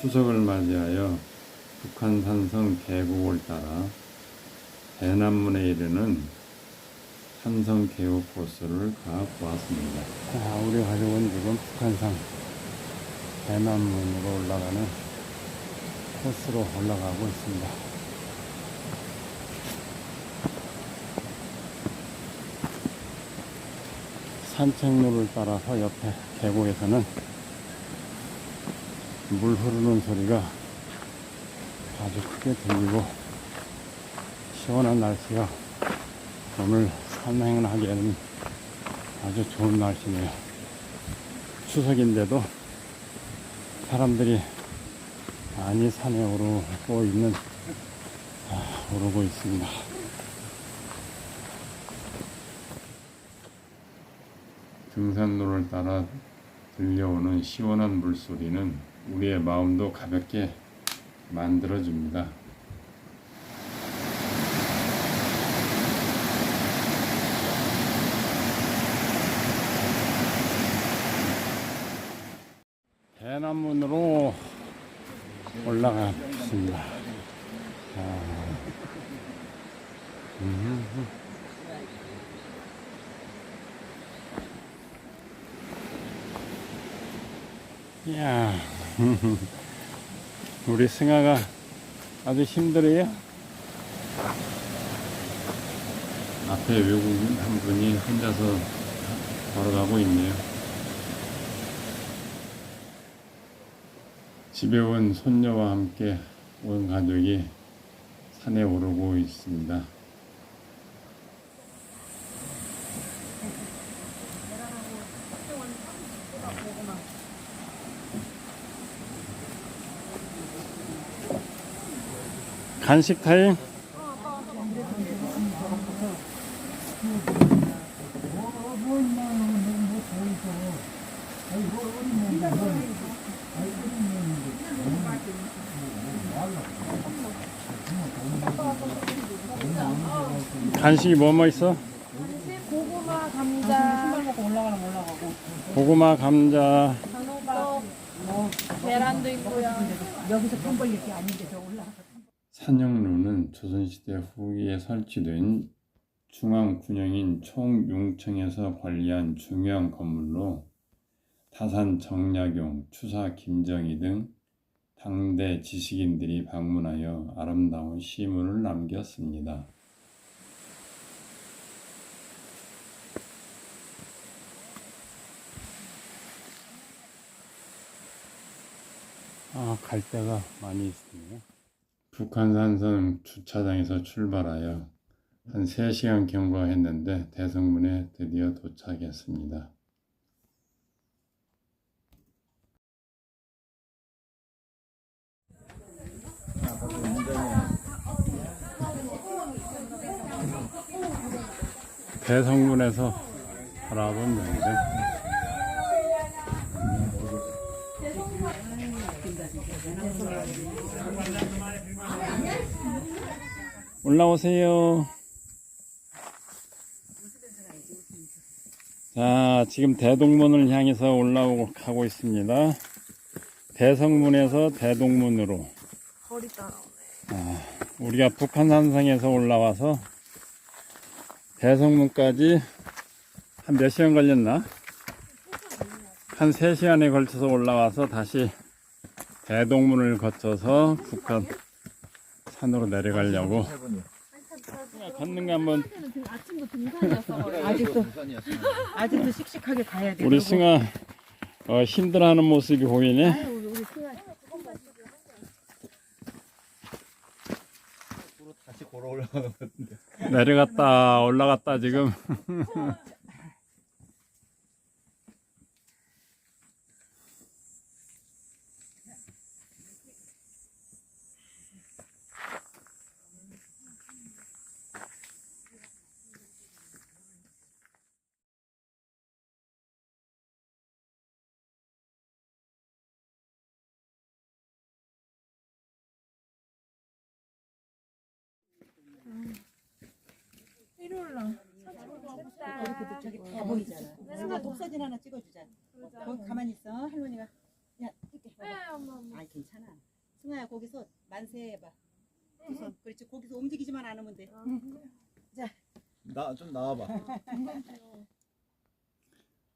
추석을 맞이하여 북한 산성 계곡을 따라 대남문에 이르는 산성 계곡 코스를 가 보았습니다. 자, 우리 가족은 지금 북한산 대남문으로 올라가는 코스로 올라가고 있습니다. 산책로를 따라서 옆에 계곡에서는 물 흐르는 소리가 아주 크게 들리고 시원한 날씨가 오늘 산행을 하기에는 아주 좋은 날씨네요. 추석인데도 사람들이 많이 산에 오르고 있는 아, 오르고 있습니다. 등산로를 따라 들려오는 시원한 물소리는 우리의 마음도 가볍게 만들어줍니다. 대남문으로 올라가겠습니다. 자, 음. 야, 우리 승아가 아주 힘들어요. 앞에 외국인 한 분이 혼자서 걸어가고 있네요. 집에 온 손녀와 함께 온 가족이 산에 오르고 있습니다. 간식 타임. 간식이 뭐뭐 있어? 고구마, 감자, 고구마, 감자, 단호박, 계란도 있고요. 여기서 돈 벌릴 게 아닌데 저 올라. 산영로는 조선시대 후기에 설치된 중앙 군영인 총융청에서 관리한 중요한 건물로 타산 정약용, 추사 김정희 등 당대 지식인들이 방문하여 아름다운 시문을 남겼습니다. 아, 갈 데가 많이 있습니다. 북한산성 주차장에서 출발하여 한 3시간 경과했는데 대성문에 드디어 도착했습니다. 대성문에서 바라본 명동 올라오세요. 자, 지금 대동문을 향해서 올라오고 가고 있습니다. 대성문에서 대동문으로 따라오네. 우리가 북한 산성에서 올라와서 대성문까지 한 몇 시간 걸렸나? 한 3시간에 걸쳐서 올라와서 다시 대동문을 거쳐서 북한 산으로 내려가려고 걷는 거 한번 아침도 등산이었어. 아직도 아직도 씩씩하게 가야 돼. 우리 승아 어, 힘들어하는 모습이 보이네. 다시 걸어 올라가는 것 같은데. 내려갔다 올라갔다 지금. 날. 이렇게 저기 다 보이잖아. 승아 독사진 하나 찍어주자. 거기 가만히 있어. 할머니가 야 찍게. 네, 엄마, 엄마. 아 괜찮아. 승아야 거기서 만세 해봐. 두 손. 그렇지 거기서 움직이지만 않으면 돼. 나좀 나와봐.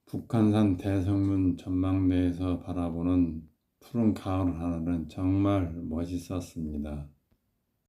북한산 대성문 전망대에서 바라보는 푸른 가을 하늘은 정말 멋있었습니다.